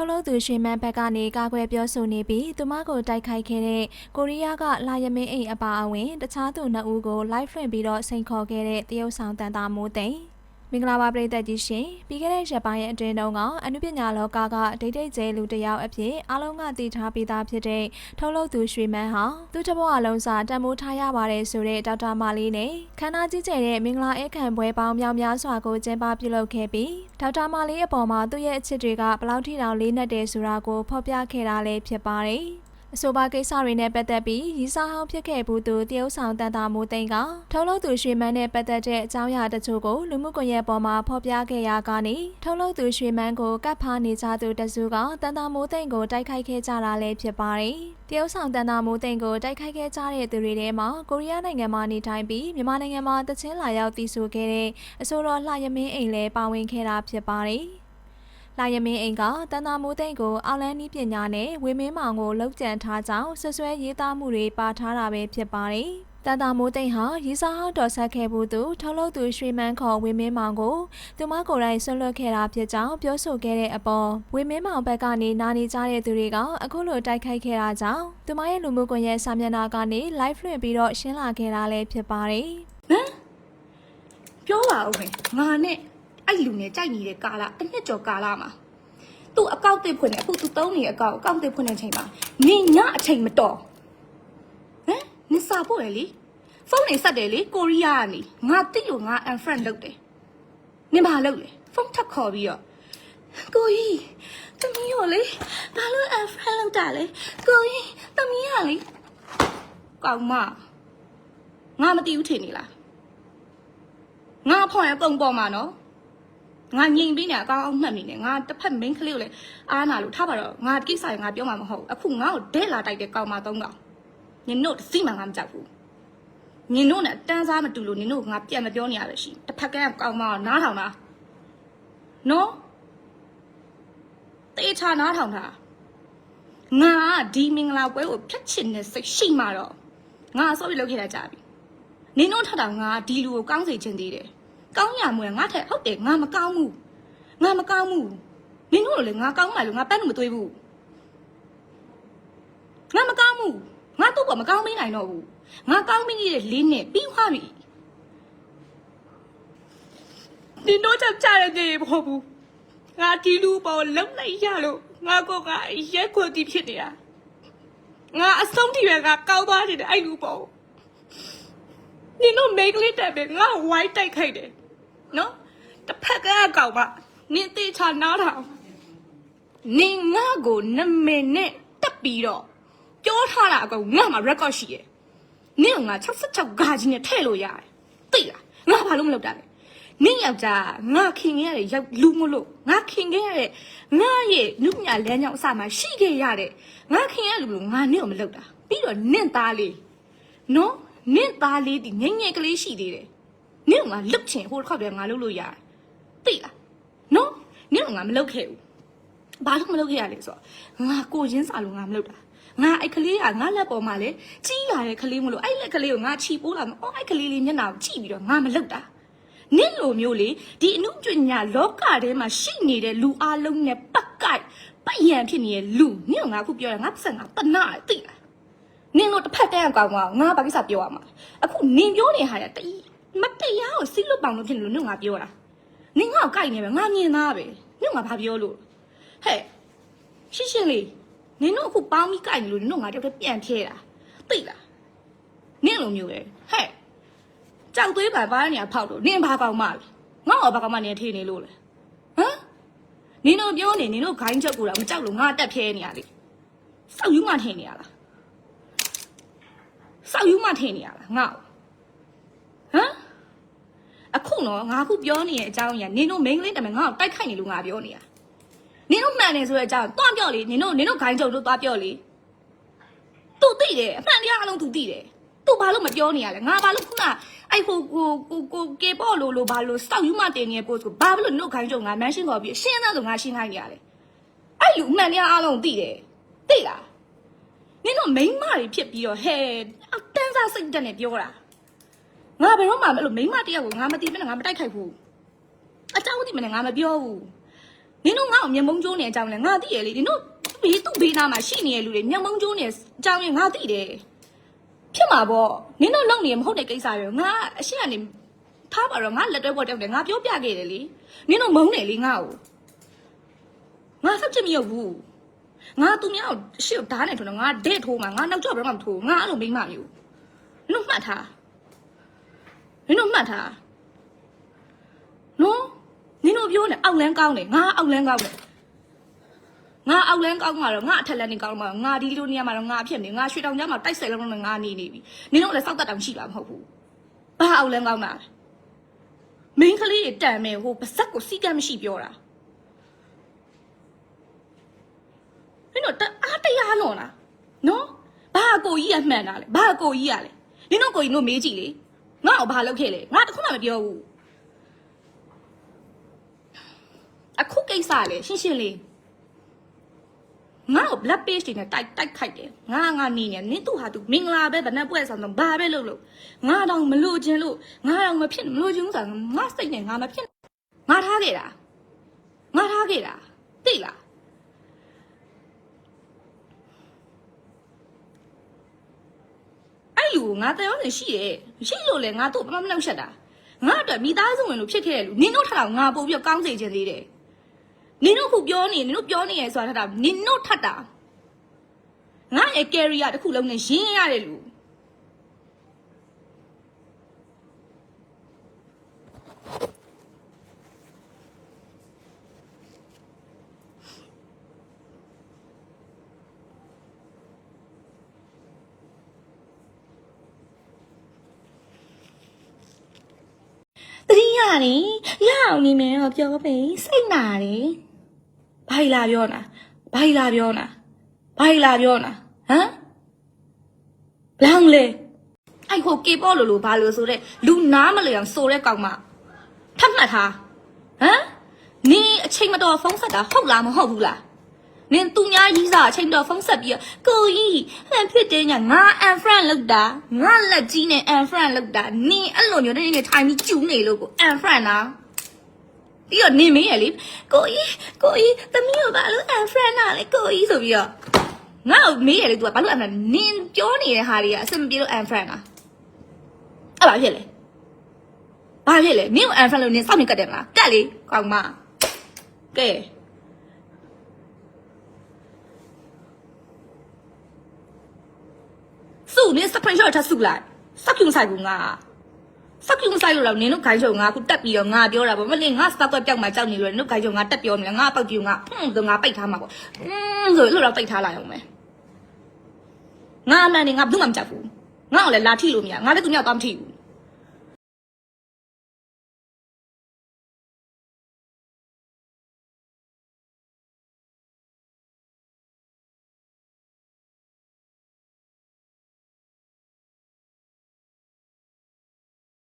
ထုတ်လုပ်သူရွှေမန်းဘက်ကနေကာကွယ်ပြောဆိုနေပြီးသူမကိုတိုက်ခိုက်ခဲ့တဲ့ကိုရီးယားကလာယမင်းအိမ်အပါအဝင် တခြားသူနှစ်ဦးကို live ဖွင့်ပြီးတော့စိန်ခေါ်ခဲ့တဲ့တရုတ်ဆောင်တန်တာမိုးသိန်း မင်္ဂလာပါပရိသတ်ကြီးရှင်ပြီးခဲ့တဲ့ရက်ပိုင်းရဲ့အတွင်းတုန်းကအနုပညာလောကကဒိတ်ဒိတ်ကျဲလူတစ်ယောက်အဖြစ်အားလုံးကတည်ထားပြီးသားဖြစ်တဲ့ထုတ်လုပ်သူရွှေမန်းဟာသူတစ်ဘဝလုံးစာတန်မိုးထားရပါတယ်ဆိုတဲ့ဒေါက်တာမာလေးနဲ့ခန္ဓာကြီးကျယ်တဲ့မင်္ဂလာဧကံပွဲပေါင်းများများစွာကိုကျင်းပပြုလုပ်ခဲ့ပြီးဒေါက်တာမာလေးအပေါ်မှာသူ့ရဲ့အချစ်တွေကဘယ်လောက်ထိတောင်လေးနက်တယ်ဆိုတာကိုဖော်ပြခဲ့တာလည်းဖြစ်ပါတယ် အဆိုပါကိစ္စတွေနဲ့ပတ်သက်ပြီးရီစာဟောင်းဖြစ်ခဲ့ဘူးသူတရုတ်ဆောင်တန်တာမိုးသိန်းကထုတ်လုပ်သူရွှေမန်းနဲ့ပတ်သက်တဲ့အကြောင်းအရာတချို့ကိုလူမှုကွန်ရက်ပေါ်မှာဖော်ပြခဲ့ရာကနေထုတ်လုပ်သူရွှေမန်းကိုကတ်ဖားနေကြသူတစုကတန်တာမိုးသိန်းကိုတိုက်ခိုက်ခဲ့ကြတာလည်းဖြစ်ပါတယ်တရုတ်ဆောင်တန်တာမိုးသိန်းကိုတိုက်ခိုက်ခဲ့ကြတဲ့သူတွေထဲမှာကိုရီးယားနိုင်ငံမှာနေထိုင်ပြီးမြန်မာနိုင်ငံမှာတချင်းလာရောက်တည်ဆူခဲ့တဲ့အဆိုတော်လှရမင်းအိမ်လည်းပါဝင်ခဲ့တာဖြစ်ပါတယ် လာယမင်းအိမ်ကတန်တာမိုးသိန်းကိုအောက်လန်းနီးပညာနဲ့ဝေမင်းမောင်ကိုလောက်ကျန်ထားကြောင်းဆွဆွဲရေးသားမှုတွေပါထားတာပဲဖြစ်ပါတယ်။တန်တာမိုးသိန်းဟာရီစာဟောင်းတော်ဆက်ခဲ့မှုသူထုတ်လုပ်သူရွှေမန်းခေါ်ဝေမင်းမောင်ကိုသူမကိုယ်တိုင်ဆွလွတ်ခဲ့တာဖြစ်ကြောင်းပြောဆိုခဲ့တဲ့အပေါ်ဝေမင်းမောင်ဘက်ကနေနာနေကြတဲ့သူတွေကအခုလိုတိုက်ခိုက်ခဲ့တာကြောင့်သူမရဲ့လူမှုကွန်ရက်စာမျက်နှာကနေ live လွှင့်ပြီးတော့ရှင်းလာခဲ့တာလည်းဖြစ်ပါတယ်။ဟမ်ပြောပါဦးမယ်ငါနဲ့ အဲ့လူနဲ့ကြိုက်နေတဲ့ကာလတစ်နှစ်ကျော်ကာလမှာသူ့အကောက်တစ်ဖွင့်နေအခုသူသုံးနေတဲ့အကောက်အကောက်တစ်ဖွင့်နေချိန်မှာနင်ညအချိန်မတော်ဟမ်နင်စာပို့ရလေဖုန်းနေဆက်တယ်လေကိုရီးယားကနေငါတိကိုငါ unfriend လုပ်တယ်နင်ဘာလုပ်လဲဖုန်းထပ်ခေါ်ပြီးတော့ကိုကြီးတမီးရောလေဘာလို့ unfriend လုပ်တာလဲကိုကြီးတမီးရလေကောင်မငါမသိဘူးထင်နေလားငါဖော်ရပုံပေါ်မှာနော် ငါငြိမ်ပြီးနေအကောင်းအောင်မှတ်မိနေငါတစ်ဖက် main ကလေးကိုလည်းအားနာလို့ထားပါတော့ငါကိစ္စရငါပြောမှာမဟုတ်ဘူးအခုငါ့ကိုဒဲလာတိုက်တဲ့ကောင်မသုံးကောင်နင်တို့တစ်စီမှငါမကြောက်ဘူးနင်တို့နဲ့တန်းစားမတူလို့နင်တို့ကငါပြန်မပြောနေရပဲရှိတစ်ဖက်ကကောင်မကနားထောင်တာနော်တေချာနားထောင်တာငါကဒီမင်္ဂလာပွဲကိုဖျက်ချင်တဲ့စိတ်ရှိမှတော့ငါဆော့ပြီးလုပ်ခဲ့တာကြာပြီနင်တို့ထတာငါဒီလူကိုကောင်းစေချင်သေးတယ်။ ကောင်းရမွေငါထက်ဟုတ်တယ်ငါမကောင်းဘူး။ငါမကောင်းဘူး။နင်တို့လည်းငါကောင်းမှလို့ငါပန်းလို့မသွေးဘူး။ငါမကောင်းဘူး။ငါတို့ကမကောင်းမနိုင်တော့ဘူး။ငါကောင်းမင်းကြီးတဲ့လေးနဲ့ပြီးသွားပြီ။နင်တို့ချက်ကြရတဲ့မဟုတ်ဘူး။ငါဒီလူပေါ်လုံလိုက်ရလို့ငါကကရက်ခွက်တီဖြစ်နေတာ။ငါအဆုံးထိပဲငါကောင်းသွားတယ်အဲ့လူပေါ် နင်တို့မိန်းကလေးတက်ပဲငါဝိုင်းတိုက်ခိုက်တယ်နော်တစ်ဖက်ကကောင်မနင်တေချာနားထောင်နင်ငါကိုနမည်နဲ့တက်ပြီးတော့ပြောထားတာအကောင်ငါမှာ record ရှိရဲ့နင်ကငါ66ဂါကြီးနဲ့ထည့်လို့ရတယ်သိလားငါဘာလို့မလုပ်တာလဲနင်ယောက်ျားငါခင်ခဲ့ရတဲ့ရောက်လူမလို့ငါခင်ခဲ့ရတဲ့ငါရဲ့နုညာလမ်းကြောင်းအစမှာရှိခဲ့ရတဲ့ငါခင်ရလူလို့ငါနင့်ကိုမလုပ်တာပြီးတော့နင့်သားလေးနော် နင့်သားလေးဒီငယ်ငယ်ကလေးရှိသေးတယ်နင့်ကငါလုတ်ချင်ဟိုတစ်ခါတည်းငါလုတ်လို့ရတယ်သိလားနော်နင့်ကငါမလုတ်ခဲ့ဘူးဘာလို့မလုတ်ခဲ့ရလဲဆိုတော့ငါကိုရင်းစာလို့ငါမလုတ်တာငါအဲ့ကလေးကငါလက်ပေါ်မှာလေကြီးလာတဲ့ကလေးမလို့အဲ့လက်ကလေးကိုငါချီပိုးလာမအော်အဲ့ကလေးလေးမျက်နှာကိုကြည့်ပြီးတော့ငါမလုတ်တာနင့်လိုမျိုးလေဒီအမှုပညာလောကထဲမှာရှိနေတဲ့လူအလုံးနဲ့ပတ်ကိုက်ပတ်ရန်ဖြစ်နေတဲ့လူနင့်ကငါအခုပြောတာငါပတ်စံငါတနာတယ်သိလား နင်တို့တစ်ဖက်တန်းအကောင်ကငါဘာကိစ္စပြောရမှာလဲအခုနင်ပြောနေဟာရတီမတရားကိုစိတ်လွတ်ပေါင်လို့ဖြစ်နေလို့နင်ငါပြောတာနင်ငါ့ကိုကြိုက်နေပဲငါမြင်သားပဲနင်ငါဘာပြောလို့ဟဲ့ရှင်းရှင်းလေးနင်တို့အခုပေါင်းပြီးကြိုက်နေလို့နင်တို့ငါတယောက်တည်းပြန်ဖြဲတာသိလားနင်လိုမျိုးပဲဟဲ့ကြောက်သွေးပါပါနေရဖောက်လို့နင်ဘာကောင်မလဲငါ့ကိုဘာကောင်မနေထေးနေလို့လဲဟမ်နင်တို့ပြောနေနင်တို့ဂိုင်းချက်ကူတာမကြောက်လို့ငါတက်ဖြဲနေရလေစောက်ယူမှထင်နေရလား စောက်ယူမှထင်နေရလားငါ့ကိုဟမ်အခုတော့ငါအခုပြောနေတဲ့အကြောင်းကြီးကနင်တို့မိန်းကလေးတမန်ငါ့ကိုတိုက်ခိုက်နေလို့ငါပြောနေတာနင်တို့မှန်တယ်ဆိုတဲ့အကြောင်းတွားပြောလေနင်တို့နင်တို့ဂိုင်းကြုံတို့တွားပြောလေသူသိတယ်အမှန်တရားအလုံးသူသိတယ်သူဘာလို့မပြောနေရလဲငါဘာလို့ခုနအဲ့ဟိုကိုကိုကိုကေပေါ့လို့လို့ဘာလို့စောက်ယူမှတင်နေတဲ့ post ကိုဘာလို့နင်တို့ဂိုင်းကြုံငါမန်ရှင်းခေါ်ပြီးရှင်းသားဆိုငါရှင်းခိုင်းနေရလဲအဲ့လူအမှန်တရားအလုံးသိတယ်သိလား နင်တို့မိန်းမတွေဖြစ်ပြီးတော့ဟဲ့အတန်းစားစိတ်တက်နေပြောတာငါဘယ်တော့မှအဲ့လိုမိန်းမတယောက်ကိုငါမတီးမနဲ့ငါမတိုက်ခိုက်ဘူးအကြောင်းသိမနဲ့ငါမပြောဘူးနင်တို့ငါ့ကိုမျက်မုံကျိုးနေအကြောင်းလဲငါသိရလေနင်တို့ဘေးသူ့ဘေးသားမှာရှိနေတဲ့လူတွေမျက်မုံကျိုးနေအကြောင်းလဲငါသိတယ်ဖြစ်မှာပေါ့နင်တို့လုပ်နေမဟုတ်တဲ့ကိစ္စရောငါအရှိကနေထားပါတော့ငါလက်တွဲပေါ်တောက်တယ်ငါပြောပြခဲ့တယ်လေနင်တို့မုန်းတယ်လေငါ့ကိုငါဆောက်ချက်မရုပ်ဘူး ငါသူများကိုရှေ့ကိုဓာတ်နဲ့ထိုးတော့ငါဒဲ့ထိုးမှာငါနောက်ကျော့ဘယ်မှမထိုးငါအဲ့လိုမိမ့်မမျိုးနင်တို့မှတ်ထားနင်တို့မှတ်ထားနော်နင်တို့ပြောနေအောက်လန်းကောင်းတယ်ငါအောက်လန်းကောင်းတယ်ငါအောက်လန်းကောင်းမှာတော့ငါအထက်လန်းနေကောင်းမှာငါဒီလိုနေရာမှာတော့ငါဖြစ်နေငါရွှေတောင်ကြားမှာတိုက်ဆိုင်လုံးနဲ့ငါနေနေပြီနင်တို့လည်းစောက်တတ်တောင်ရှိလားမဟုတ်ဘူးဘာအောက်လန်းကောင်းတာလဲမင်းကလေးတန်မယ်ဟိုပါဇက်ကိုစီကမ်းမရှိပြောတာမင်းတို့တအား တရားလွန်လားနော်ဘာအကိုကြီးကမှန်တာလဲဘာအကိုကြီးကလဲနင်တို့ကိုကြီးတို့မေးကြည့်လေငါ့ကိုဘာလုပ်ခဲ့လဲငါတခုမှမပြောဘူးအခုကိစ္စလေရှင်းရှင်းလေးငါ့ကို black page တွေနဲ့တိုက်တိုက်ခိုက်တယ်ငါငါနေနေနင်သူ့ဟာသူမင်္ဂလာပဲဗနက်ပွဲဆောင်တော့ဘာပဲလုပ်လို့ငါတော့မလို့ခြင်းလို့ငါတော့မဖြစ်မလို့ခြင်းဆိုတော့ငါစိတ်နဲ့ငါမဖြစ်ငါထားခဲ့တာငါထားခဲ့တာသိလားအဲ့ လူကိုငါတယောက်နေရှိရဲ့ရှိလို့လေငါတို့ဘာမှမလုပ်ချက်တာငါအတွက်မိသားစုဝင်လို့ဖြစ်ခဲ့တယ်လူနင်တို့ထတာငါပို့ပြီးတော့ကောင်းစေခြင်းသေးတယ်နင်တို့ခုပြောနေနင်တို့ပြောနေရဆိုတာထတာနင်တို့ထတာငါရဲ့ career တစ်ခုလုံးနဲ့ရင်းရတယ်လူ တတိယနေရအောင်နေမယ်တော့ပြောပေးစိတ်နာတယ်ဘာကြီးလာပြောနာဘာကြီးလာပြောနာဘာကြီးလာပြောနာဟမ်ဘလောင်လေအဲ့ဟိုကေပေါ့လို့လို့ဘာလို့ဆိုတဲ့လူနားမလျောင်ဆိုတဲ့ကောင်မထပ်မှတ်ထားဟမ်နင်အချိန်မတော်ဖုန်းဆက်တာဟုတ်လားမဟုတ်ဘူးလား နင်သူများကြီးစားအချိန်တော်ဖုန်းဆက်ပြီးတော့ကိုကြီးဟန်ဖြစ်တယ်ညာငါ unfriend လောက်တာငါလက်ကြီးနဲ့ unfriend လောက်တာနင်အဲ့လိုမျိုးနေနေထိုင်ပြီးကျူးနေလို့ကို unfriend လားပြီးတော့နေမင်းရလေကိုကြီးကိုကြီးသမီးကိုဘာလို့ unfriend နာလဲကိုကြီးဆိုပြီးတော့ငါ့ကိုမေးရလေ तू ကဘာလို့ unfriend နင်ပြောနေတဲ့ဟာတွေကအဆင်မပြေလို့ unfriend လားအဲ့ဘာဖြစ်လဲဘာဖြစ်လဲနင်ကို unfriend လို့နင်စောင့်နေကတ်တယ်မလားကတ်လေကောင်းမကဲ စုနင် screenshot ထပ်စုလိုက်စက်ကျုံဆိုင်ကူငါစက်ကျုံဆိုင်လို့တော့နင်တို့ခိုင်းချုံငါခုတက်ပြီးတော့ငါပြောတာပေါ့မလင်းငါစတက်ကွက်ပြောက်မှကြောက်နေလို့နင်တို့ခိုင်းချုံငါတက်ပြောနေငါပောက်ကြည့်ငါဟွန်းဆိုငါပိတ်ထားမှာပေါ့อืมဆိုလို့တော့ပိတ်ထားလိုက်အောင်မယ်ငါအမှန်နေငါဘူးမှမကြောက်ဘူးငါ့ကိုလည်းလာထိလို့မရငါလည်းသူမြောက်သွားမထိဘူး